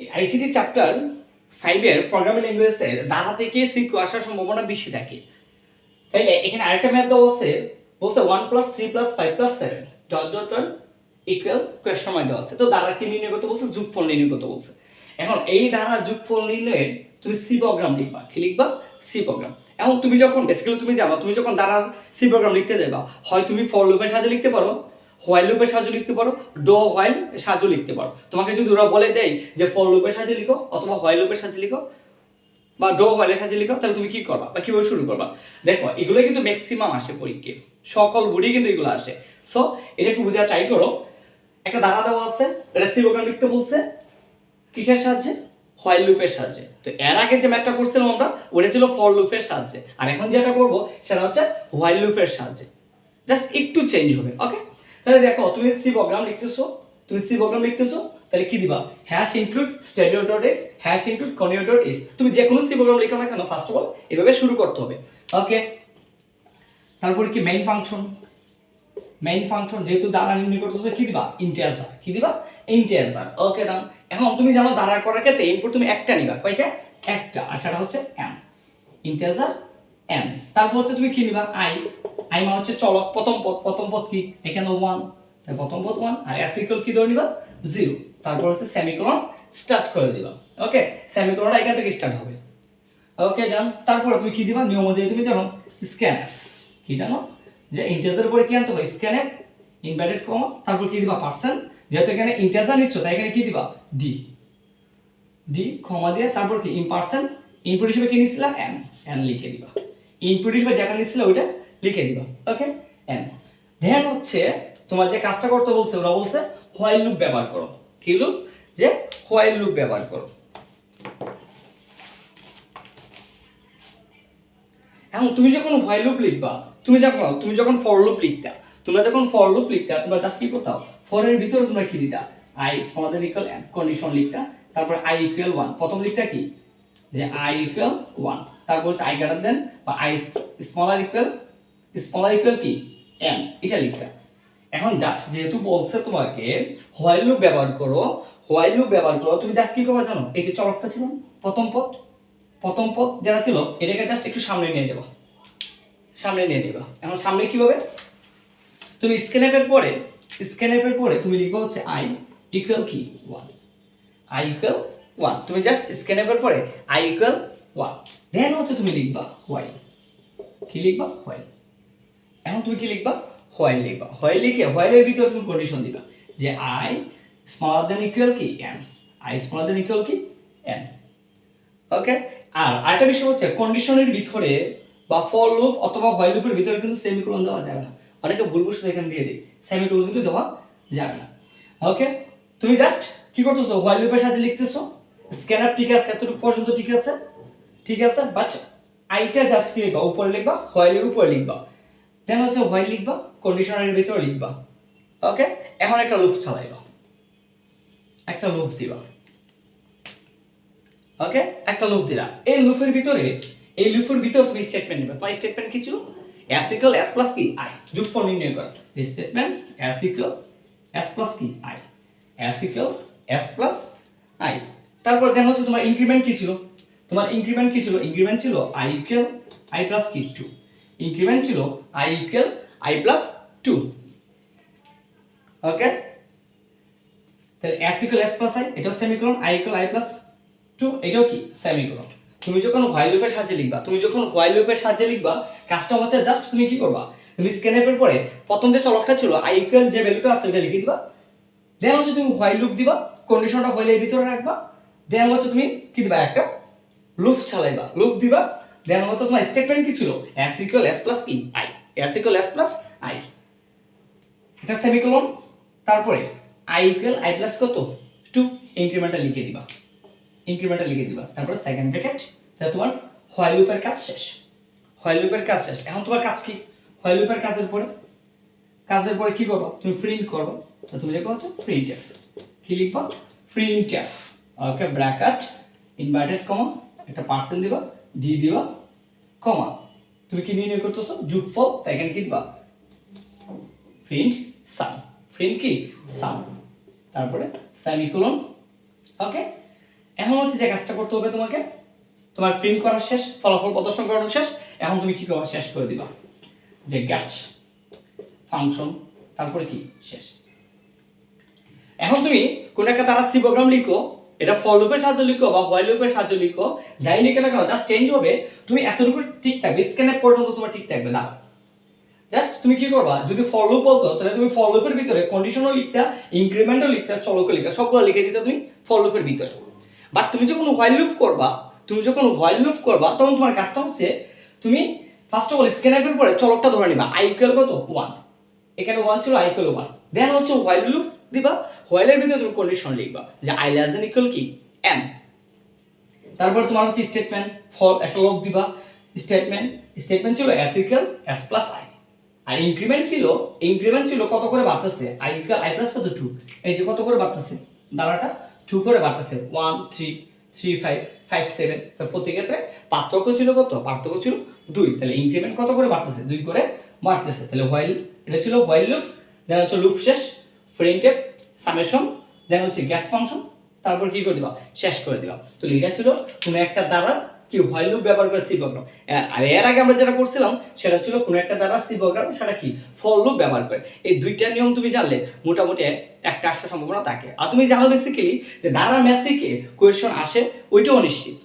ICT chapter ফাইভের programming ল্যাঙ্গুয়েজের দ্বারা থেকে সিকিউ আসার সম্ভাবনা বেশি থাকে। তাইলে এখানে আরেকটা ম্যাথ দেওয়া আছে, বলছে one plus three plus five plus seven dot equal question mark দেওয়া আছে। তো দ্বারা কি নির্ণয় করতে বলছে? যোগফল নির্ণয় করতে বলছে। এখন এই দ্বারা যোগফল নির্ণয়ের তুমি সি প্রোগ্রাম লিখবা। কি লিখবা? সি প্রোগ্রাম এখন তুমি যখন বেসিক্যালি তুমি যাবা তুমি যখন দ্বারা সি প্রোগ্রাম লিখতে যাবা, হয় তুমি ফর লুপের সাহায্যে লিখতে পারো হোয়াইল লুপের সাহায্য লিখতে পারো, ডো হোয়াইল সাহায্য লিখতে পারো। তোমাকে যদি ওরা বলে দেয় যে ফর লুপের সাহায্যে লিখো অথবা হোয়াইল লুপের সাহায্যে লিখো বা ডো হোয়াইলের সাহায্যে লিখো, তাহলে তুমি কি করবা বা কীভাবে শুরু করবা? দেখো এগুলো কিন্তু ম্যাক্সিমাম আসে পরীক্ষায়। সকল বুড়ি কিন্তু এগুলো আসে। সো এটা একটু বোঝা ট্রাই করো। একটা ধারা দেওয়া আছে, এটা সি লিখতে বলছে। কিসের সাহায্যে? হোয়াইল লুপের সাহায্যে। তো এর আগে যে ম্যাথটা করছিলাম আমরা, ওটা ছিল ফর লুপের সাহায্যে। আর এখন যেটা করব, সেটা হচ্ছে হোয়াইল লুপের সাহায্যে। জাস্ট একটু চেঞ্জ হবে ওকে তাহলে দেখো, তুমি সি প্রোগ্রাম লিখতেছো, তুমি সি প্রোগ্রাম লিখতেছো, তাহলে কি দিবা? Hash include stdio dot S hash include conio dot S তুমি যে কোনো সি প্রোগ্রাম লিখো না কেন ফার্স্ট অফ অল এভাবে শুরু করতে হবে। ওকে তারপর কি? মেইন ফাংশন মেইন ফাংশন যেহেতু দ্বারা নির্ণয় করতেছো, কি দিবা? ইন্টিজার কি দিবা? ইন্টিজার ওকে ডান এখন তুমি জানো দ্বারা করার ক্ষেত্রে ইনপুট তুমি একটা নিবা। কয়টা? একটা। আর সেটা হচ্ছে এম ইন্টিজার এম তারপর হচ্ছে তুমি কি নিবা? আই আই মানে হচ্ছে চলক। প্রথম পদ প্রথম পদ কি? এখানে ওয়ান তাই প্রথম পদ ওয়ান আর এস ইকুয়াল কি ধরে নিবা? জিরো তারপর হচ্ছে সেমিকোলন স্টার্ট করে দিবা। ওকে সেমিকোলনটা এখান থেকে স্টার্ট হবে। ওকে জান তারপরে তুমি কি দিবা? নিয়ম অনুযায়ী তুমি জানো স্ক্যান কি জানো? যে ইন্টিজারের পরে কি আনতে হয়? স্ক্যান ইনভার্টেড কমা তারপর কি দিবা? পার্সেন্ট যেহেতু এখানে ইন্টিজার নিচ্ছ, তাই এখানে কি দিবা? ডি ডি কমা দিয়ে, তারপর কি? ইম্পার্সেন্ট ইনপুট হিসেবে কি নিছিলা? এন এন লিখে দিবা। ইনপুট হিসেবে যেটা নিচ্ছিল ওইটা লিখে দিবা ওকে এন দেন হচ্ছে তোমার যে কাজটা করতে বলছে, ওরা বলছে হোয়াইল লুপ ব্যবহার করো। কি লুপ যে হোয়াইল লুপ ব্যবহার করো। এখন তুমি যখন হোয়াইল লুপ লিখবা, তুমি যখন তুমি যখন ফর লুপ লিখতা, তোমরা যখন ফর লুপ লিখতা, তোমরা জাস্ট কি করতাম ফরের ভিতরে তোমরা কি দিতা? I small then equal condition লিখতা, তারপর আই ইকুয়াল ওয়ান প্রথম লিখতা কি? যে আই ইকুয়াল ওয়ান তারপর হচ্ছে আই গ্রেটার দেন বা I smaller equal smaller equal কি? এম এটা লিখতা এখন জাস্ট যেহেতু বলছে তোমাকে হোয়াইল লুপ ব্যবহার করো হোয়াইল লুপ ব্যবহার করো, তুমি জাস্ট কি করবে জানো? এই যে চলকটা ছিল, প্রথম পথ প্রথম পথ যারা ছিল, এটাকে জাস্ট একটু সামনে নিয়ে যাব। সামনে নিয়ে যাবা। এখন সামনে কীভাবে? তুমি স্ক্যানএপের পরে স্ক্যানএপের পরে তুমি লিখবা হচ্ছে আই ইকুয়াল কি? ওয়ান আই ইকুয়াল ওয়ান তুমি জাস্ট স্ক্যানএপের পরে আই ইকুয়াল ওয়ান দেন হচ্ছে তুমি লিখবা হোয়াইল কি লিখবা? হোয়াইল এখন তুমি কি লিখবা? হোয়াইল লিখবা। হোয়াইল লিখে হোয়াইলের ভিতরে তুমি কন্ডিশন দিবা যে আই স্মলার দেন ইকুয়াল কি? N I smaller then equal কি? এন ওকে আর আরেকটা বিষয় হচ্ছে কন্ডিশনের ভিতরে বা ফর লুপ অথবা হোয়াইল লুপের ভিতরে কিন্তু সেমিকোলন দেওয়া যাবে না। অনেকে ভুল বসে এখানে দিয়ে দিই সেমিকোলন কিন্তু দেওয়া যাবে না। ওকে তুমি জাস্ট কি করতেছো? হোয়াইল লুপের সাথে লিখতেছো। স্ক্যানার ঠিক আছে, এতটুকু পর্যন্ত ঠিক আছে? ঠিক আছে বাট আইটা জাস্ট কি লিখবা, উপরে লিখবা হোয়াইলের উপরে লিখবা। দেন হচ্ছে হোয়াইল লিখবা কন্ডিশনারের ভিতরে লিখবা। ওকে এখন একটা লুপ চালাইবা। একটা লুপ দিবা। ওকে একটা লুপ দিলা। এই লুপের ভিতরে, এই লুপের ভিতরে তুমি স্টেটমেন্ট নেবে। তোমার স্টেটমেন্ট কি ছিল? এস ইকুয়াল এস প্লাস কি? আই যোগফল নির্ণয় করা। Statement S equal S plus কি? I S equal S plus I তারপর দেন হচ্ছে তোমার ইনক্রিমেন্ট কি ছিল? তোমার ইনক্রিমেন্ট কি ছিল? ইনক্রিমেন্ট ছিল আই ইকুয়াল আই প্লাস কি? টু ইনক্রিমেন্ট ছিল I equal I plus two okay তাহলে S equal S plus I এটাও semicolon I equal I plus two এটাও কি? সেমিকোলন তুমি যখন হোয়াইল লুপের সাহায্যে লিখবা, তুমি যখন হোয়াইল লুপের সাহায্যে লিখবা, কাজটা হচ্ছে জাস্ট তুমি কি করবা? তুমি স্ক্যানের পরে প্রথম যে চলকটা ছিল আই ইকুয়াল যে ভ্যালুটা আছে, ওটা লিখে দিবা। দেন হচ্ছে তুমি হোয়াইল লুপ দিবা কন্ডিশনটা হোয়াইলের ভিতরে রাখবা। দেন হচ্ছে তুমি, কি দিবা একটা? লুপ চালাইবা লুপ দিবা দেন হচ্ছে তোমার স্টেটমেন্ট কি ছিল? এস ইকুয়াল এস প্লাস কি I S equal S plus I এটা সেমিকোলন তারপরে আই ইকুয়াল আই প্লাস কত? টু ইনক্রিমেন্টটা লিখে দিবা। ইনক্রিমেন্টটা লিখে দিবা। তারপরে সেকেন্ড ব্র্যাকেট তাহলে তোমার হোয়াইল লুপের কাজ শেষ। হোয়াইল লুপের কাজ শেষ। এখন তোমার কাজ কি? হোয়াইল লুপের কাজের পরে? কাজের পরে কি করব? তুমি প্রিন্ট করব। তো তুমি লিখব হচ্ছে প্রিন্ট এফ কি লিখব? Print F okay bracket inverted comma একটা পার্সেন্ট দিবা ডি দিবা কমা তুমি কি নির্ণয় করতেছো? যোগফল তাই এখানে কি দিবা প্রিন্ট সাম প্রিন্ট কি? সাম তারপরে সেমিকোলন ওকে এখন হচ্ছে যে কাজটা করতে হবে তোমাকে। তোমার প্রিন্ট করা শেষ, ফলাফল প্রদর্শন করানো শেষ। এখন তুমি কি করবা? শেষ করে দিবা। যে গ্যাচ ফাংশন তারপরে কি? শেষ। এখন তুমি কোন একটা তারা সি প্রোগ্রাম লিখো এটা ফর লুপের সাহায্যে লিখো বা হোয়াইল লুপের সাহায্যে লিখো, যাই লিখে না কেন জাস্ট চেঞ্জ হবে, তুমি এতটুকু ঠিক থাকবে স্ক্যানের পর্যন্ত তোমার ঠিক থাকবে না জাস্ট তুমি কি করবা, যদি ফর লুপ বলতো, তাহলে তুমি ফর লুপের ভিতরে কন্ডিশনও লিখতা ইনক্রিমেন্টও লিখতা, চলকও লিখতা, সবগুলো লিখে দিতে তুমি ফর লুপের ভিতরে। বাট তুমি যখন হোয়াইল লুপ করবা, তুমি যখন হোয়াইল লুপ করবা, তখন তোমার কাজটা হচ্ছে, তুমি ফার্স্ট অফ অল স্ক্যানের পরে চলকটা ধরে নিবা আই ইকুয়াল কত? ওয়ান এখানে ওয়ান ছিল আই ইকুয়াল ওয়ান দেন হচ্ছে হোয়াইল লুপ দিবা হোয়াইলের ভিতরে তুমি কন্ডিশন লিখবা যে আই লেস দেন ইকুয়াল কি? এম তারপর তোমার হচ্ছে স্টেটমেন্ট ফর একটা লব দিবা। স্টেটমেন্ট স্টেটমেন্ট ছিল S equal S plus I R increment ছিল ইনক্রিমেন্ট ছিল কত করে বাড়তেছে? আই ইকুয়াল আই প্লাস কত? টু এই যে কত করে বাড়তেছে? দাঁড়াটা টু করে বাড়তেছে। One three three five five seven তো প্রতি ক্ষেত্রে পার্থক্য ছিল কত? পার্থক্য ছিল দুই। তাহলে ইনক্রিমেন্ট কত করে বাড়তেছে? দুই করে বাড়তেছে। তাহলে হোয়াইল এটা ছিল হোয়াইল লুপ দেন হচ্ছে লুপ শেষ প্রিন্টেড সামেশন দেন হচ্ছে গ্যাস ফাংশন তারপর কি করে দিবা? শেষ করে দিবা। তো এটা ছিল কোনো একটা দ্বারা কি হোয়াইল লুপ ব্যবহার করে সি প্রোগ্রাম আর এর আগে আমরা যেটা করছিলাম, সেটা ছিল কোনো একটা দ্বারা সি প্রোগ্রাম সেটা কি? ফর লুপ ব্যবহার করে। এই দুইটা নিয়ম তুমি জানলে মোটামুটি একটা আসার সম্ভাবনা থাকে। আর তুমি জানো বেসিক্যালি যে দ্বারা ম্যাথ থেকে কোয়েশন আসে, ওইটাও নিশ্চিত।